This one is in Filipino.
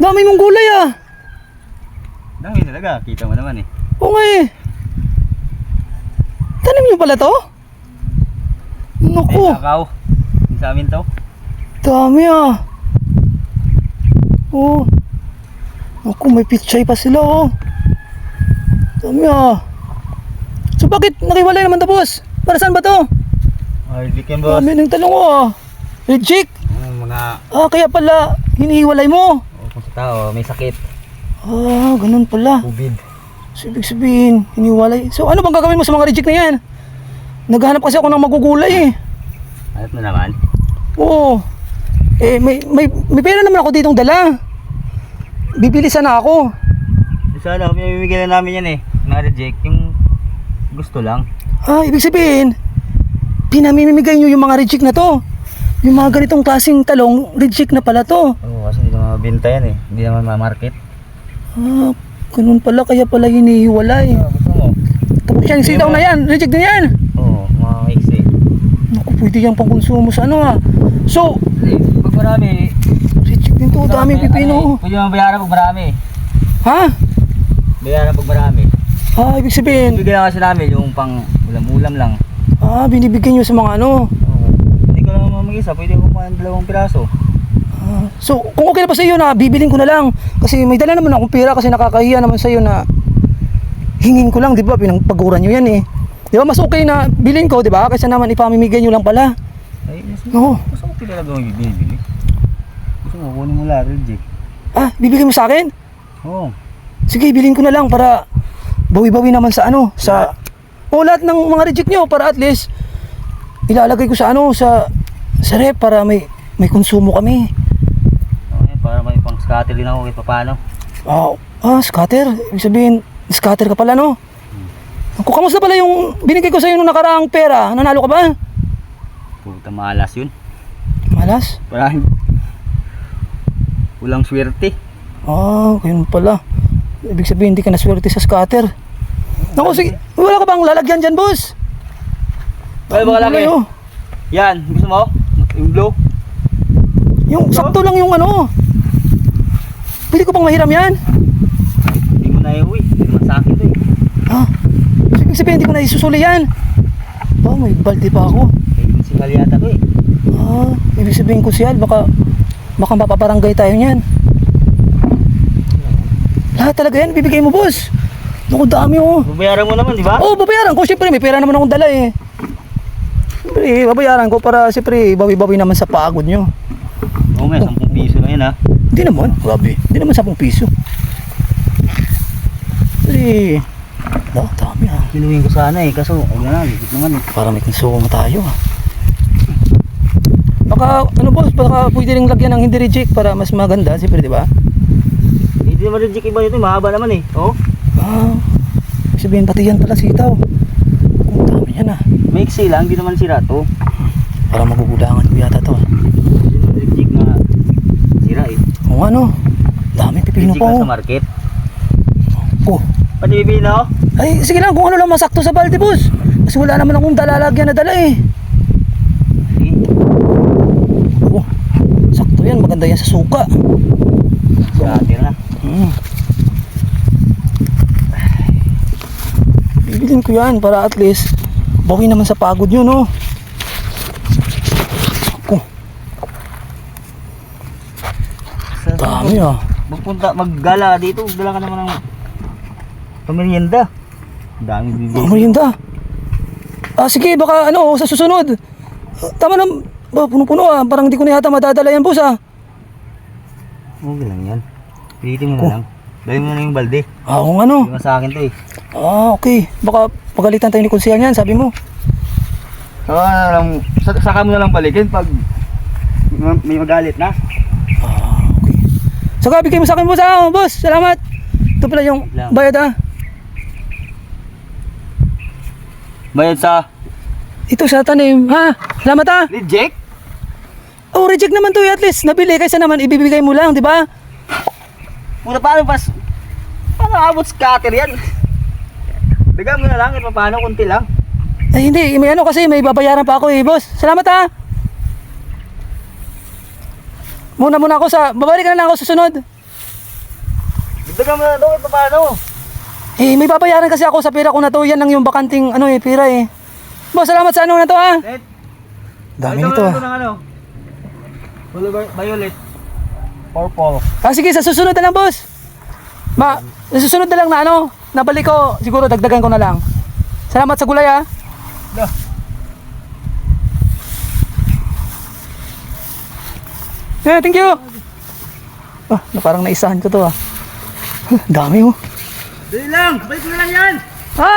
Dami mong gulay ah. Dami talaga, kita mo naman eh. Oo nga eh. Tanim niyo pala to? Eh, Naku, nakaw. Yung sa amin to. dami ah. Oo. Naku, may pichay pa sila oh. Dami ah. So bakit nakiwalay naman to boss? Para saan ba to? Ay, di boss. Dami ng talong oh ah. Reject. Yung mga, Ah, kaya pala hinihiwalay mo. Oh, tao, may sakit. Ah, ganun pala. Covid. So, ibig sabihin, hiniwalay. So, ano bang gagawin mo sa mga reject na yan? Naghahanap kasi ako ng magugulay eh. Alat mo naman. Oo. Eh, may, may, may pera naman ako ditong dala. Bibili sana ako. Sana, pinamimigay na namin yan eh. Mga reject, yung gusto lang. Ah, ibig sabihin, pinamimigay nyo yung mga reject na to. Yung mga ganitong klaseng talong, reject na pala to. Oo, kasi hindi naman mabinta yan eh. Hindi naman ma-market. Ah, ganun pala, kaya pala hinihiwalay. Ah, gusto mo? Tapos yan, sitaw na yan, reject na yan. Oo, mga maiksi. Naku, pwede yung pangkonsumo sa ano ah. So, Kasi, pag marami, reject din to, daming pipino. Pwede mo bayaran pag marami. Ha? Bayaran pag marami. Ah, ibig sabihin, Bigyan lang kasi namin yung pang ulam-ulam lang. ah, binibigyan nyo sa mga ano. Oo. Hindi ko naman mag-isa, pwede ko kumain dalawang piraso. So, kung okay na pa sa iyo na bibilin ko na lang kasi may dala naman akong pera kasi nakakahiya naman sa iyo na hingin ko lang, 'di ba? Pinagpaguran niyo 'yan eh. 'Di ba? Mas okay na bilhin ko, 'di ba? Kaysa naman ipamimigay niyo lang pala. Ay, mas, Oo. mas okay talaga yung bibili. Gusto mo, kunin mo lang, reject. Ah, bibigyan mo sa akin? Oo. Sige, bilhin ko na lang para bawi-bawi naman sa ano, sa o lahat ng mga reject niyo para at least ilalagay ko sa ano, sa sa rep para may may konsumo kami. Okay, para may pang scatter din ako kahit paano. Ah, ah, scatter. Ibig sabihin, scatter ka pala, no? Kung kamusta pala yung binigay ko sa iyo nung nakaraang pera? Nanalo ka ba? Puta malas yun. Malas? Parang walang swerte. Ah, ganun pala. Ibig sabihin, hindi ka naswerte sa scatter. Naku, sige. Wala ka bang lalagyan dyan, boss? Wala ba kalaki? Oh. Yan, gusto mo? Yung blue? Yung sakto lang yung ano. Pili ko pang mahiram yan. Hindi mo na iuwi. Hindi naman sa akin to eh. Ah, ibig sabihin, hindi ko na isusuli yan. Oh, may balde pa ako. Kaya municipal yata eh. Ah, ibig sabihin ko siya, baka baka mapaparangay tayo niyan. Lahat talaga yan, bibigay mo, boss. Naku, dami oh. Babayaran mo naman, di ba? Oo, oh, babayaran ko. Siyempre, may pera naman akong dala eh. Siyempre, babayaran ko para siyempre, bawi-bawi naman sa pagod nyo. Oo nga, 10 piso na yun ha. Hindi naman, grabe. Hindi naman 10 piso. Siyempre, da, dami ah. Kinuhin ko sana eh, kaso huwag na lang, ligit naman eh. Para may konsumo tayo ah. Baka, ano boss, baka pwede rin lagyan ng hindi reject para mas maganda, siyempre, di ba? Hindi naman reject iba nito, mahaba naman eh. Oo. Ah, ibig sabihin pati yan pala sitaw. Ang dami yan ah. Maiksi lang, hindi naman sira to. Para magugulangan ko yata to ah. Hindi naman reject na sira Oo ano, dami pipino pa na oh. sa market. Oh. Pati oh. Ay, sige lang kung ano lang masakto sa balde boss. Kasi wala naman akong dalalagyan na dala eh. Sige. Oh, sakto yan, maganda yan sa suka. Grabe na. Hmm. Bibilin ko yan para at least bawi naman sa pagod nyo no. Ako, Sa- dami ah. Magpunta, maggala dito, dala ka naman ng pamerienda. Ang Dami bibili. Mga merienda. Ah, sige, baka ano, sa susunod. Tama na, ba, puno-puno ah. Parang di ko na yata madadala yan, boss ah. Okay lang yan. Pilitin mo na Oh. lang. Dali mo na yung balde. Ah, kung ano. Hindi sa akin to eh. Ah, okay. Baka pagalitan tayo ni Konsihan yan, sabi mo. Saka na lang, sa- saka mo na lang balikin pag ma- may magalit na. Ah. Saka bigay mo sa akin, boss ah. Boss, salamat. Ito pala yung Lang. bayad ah. Bayad sa Ito sa tanim, ha? Salamat ah. reject? Oh, reject naman to eh, at least. Nabili kaysa naman ibibigay mo lang, di ba? Muna paano pas... Paano abot scatter yan? Dagan mo na lang, kahit paano, kunti lang. Ay, hindi. May ano kasi, may babayaran pa ako eh, boss. Salamat ah. Muna muna ako sa... Babalik na lang ako sa sunod. Dagdagan mo na daw kahit paano. Eh, may babayaran kasi ako sa pera ko na to. Yan lang yung bakanting ano eh, pera eh. Boss, salamat sa ano na to ha. Ed, Dami ito nito ah. ng ano. Violet- Violet. Purple. Ah, sige, sa susunod na lang, boss. Ma, sa susunod na lang na ano, nabalik ko, siguro dagdagan ko na lang. Salamat sa gulay ah. Da. Eh, thank you. Ah, na parang naisahan ko to ah. Dami oh. Dali lang, balik na lang yan. Ha?